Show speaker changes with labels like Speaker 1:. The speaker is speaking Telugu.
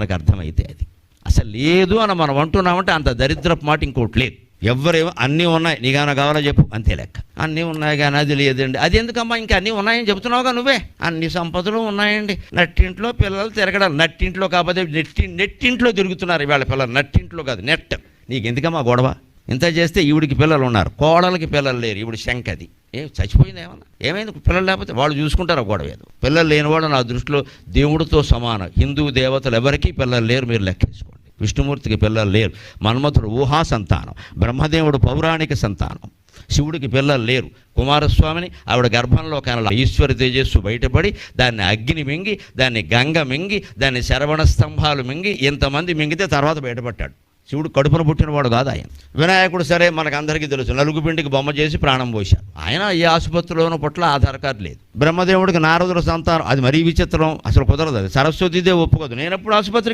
Speaker 1: మనకు అర్థమైతే అది. అసలు లేదు అని మనం అంటున్నామంటే అంత దరిద్రపు మాట ఇంకోటి లేదు. ఎవరేమో అన్నీ ఉన్నాయి. నీకేమైనా కావాలో చెప్పు. అంతే లెక్క. అన్నీ ఉన్నాయి కానీ అది లేదండి. అది ఎందుకమ్మా? ఇంకా అన్నీ ఉన్నాయని చెబుతున్నావుగా నువ్వే? అన్ని సంపదలు ఉన్నాయండి. నట్టింట్లో పిల్లలు తిరగడం. నట్టింట్లో కాకపోతే నెట్టి నెట్టింట్లో తిరుగుతున్నారు ఇవాళ పిల్లలు. నట్టింట్లో కాదు నెట్ నీకు ఎందుకమ్మా గొడవ? ఇంత చేస్తే ఈవిడికి పిల్లలు ఉన్నారు. కోడలకి పిల్లలు లేరు. ఈవిడ శంకది ఏం చచ్చిపోయింది ఏమన్నా? ఏమైంది? పిల్లలు లేకపోతే వాళ్ళు చూసుకుంటారు ఆ గొడవ ఏదో. పిల్లలు లేనివాడు నా దృష్టిలో దేవుడితో సమానం. హిందూ దేవతలు ఎవరికీ పిల్లలు లేరు. మీరు లెక్కేసుకోండి విష్ణుమూర్తికి పిల్లలు లేరు. మన్మథుడు ఊహా సంతానం. బ్రహ్మదేవుడు పౌరాణిక సంతానం. శివుడికి పిల్లలు లేరు. కుమారస్వామిని ఆవిడ గర్భంలో కనల ఈశ్వరి తేజస్సు బయటపడి దాన్ని అగ్ని మింగి దాన్ని గంగ మింగి దాన్ని శరవణ స్తంభాలు మింగి ఇంతమంది మింగితే తర్వాత బయటపడ్డాడు. శివుడు కడుపున పుట్టినవాడు కాదు ఆయన. వినాయకుడు సరే మనకు అందరికీ తెలుసు. నలుగు పిండికి బొమ్మ చేసి ప్రాణం పోశారు ఆయన ఏ ఆసుపత్రిలోనూ పట్ల ఆధార్ కార్డు లేదు. బ్రహ్మదేవుడికి నారదుల సంతానం అది మరీ విచిత్రం అసలు కుదరదు అది. సరస్వతిదే ఒప్పుకోదు. నేను ఎప్పుడు ఆసుపత్రికి